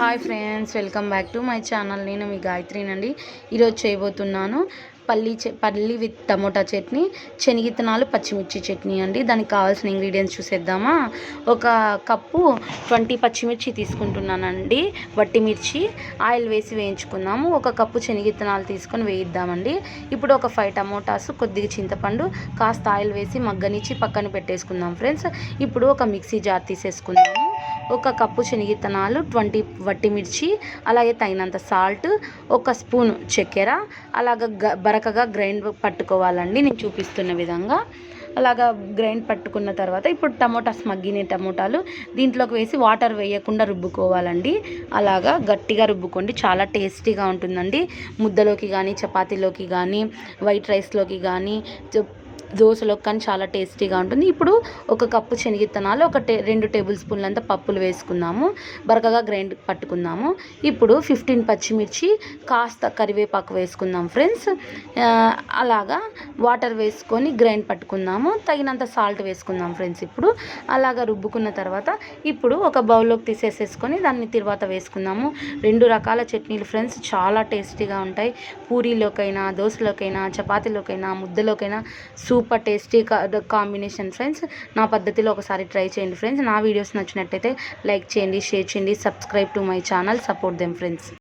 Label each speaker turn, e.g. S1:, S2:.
S1: Hi friends welcome back to my channel. నేను మీ గాయత్రినండి. ఈరోజు చేయబోతున్నాను పల్లి పల్లి విత్ టమోటా చట్నీ శనగిత్తనాలు పచ్చిమిర్చి చట్నీ అండి. దానికి కావాల్సిన ఇంగ్రీడియంట్స్ చూసేద్దామా? ఒక కప్పు ట్వంటీ పచ్చిమిర్చి తీసుకుంటున్నానండి. వట్టి మిర్చి ఆయిల్ వేసి వేయించుకుందాము. ఒక కప్పు శనగిత్తనాలు తీసుకొని వేయిద్దామండి. ఇప్పుడు ఒక ఫైవ్ టమోటాస్ కొద్దిగా చింతపండు కాస్త ఆయిల్ వేసి మగ్గనిచ్చి పక్కన పెట్టేసుకుందాం ఫ్రెండ్స్. ఇప్పుడు ఒక మిక్సీ జార్ తీసేసుకుందాము. ఒక కప్పు శనగిత్తనాలు ట్వంటీ వట్టి మిర్చి అలాగే తగినంత సాల్ట్ ఒక స్పూన్ చక్కెర అలాగ గ బరకగా గ్రైండ్ పట్టుకోవాలండి నేను చూపిస్తున్న విధంగా. అలాగా గ్రైండ్ పట్టుకున్న తర్వాత ఇప్పుడు టమోటాస్ మగ్గిన టమోటాలు దీంట్లోకి వేసి వాటర్ వేయకుండా రుబ్బుకోవాలండి. అలాగా గట్టిగా రుబ్బుకోండి చాలా టేస్టీగా ఉంటుందండి. ముద్దలోకి కానీ చపాతీలోకి కానీ వైట్ రైస్లోకి కానీ దోశలోకి కానీ చాలా టేస్టీగా ఉంటుంది. ఇప్పుడు ఒక కప్పు శనగిత్తనాలు ఒక టే రెండు టేబుల్ స్పూన్లంత పప్పులు వేసుకుందాము. బరకగా గ్రైండ్ పట్టుకుందాము. ఇప్పుడు ఫిఫ్టీన్ పచ్చిమిర్చి కాస్త కరివేపాకు వేసుకుందాం ఫ్రెండ్స్. అలాగా వాటర్ వేసుకొని గ్రైండ్ పట్టుకుందాము. తగినంత సాల్ట్ వేసుకుందాం ఫ్రెండ్స్ ఇప్పుడు. అలాగా రుబ్బుకున్న తర్వాత ఇప్పుడు ఒక బౌల్లోకి తీసేసేసుకొని దాన్ని తర్వాత వేసుకుందాము. రెండు రకాల చట్నీలు ఫ్రెండ్స్ చాలా టేస్టీగా ఉంటాయి. పూరీలోకైనా దోశలోకైనా చపాతీలోకైనా ముద్దలోకైనా soup super tasty combination friends. నా పద్ధతిలో ఒకసారి ట్రై చేయండి ఫ్రెండ్స్. నా వీడియోస్ నచ్చినట్టయితే లైక్ చేయండి షేర్ చేయండి subscribe to my channel. Support them friends.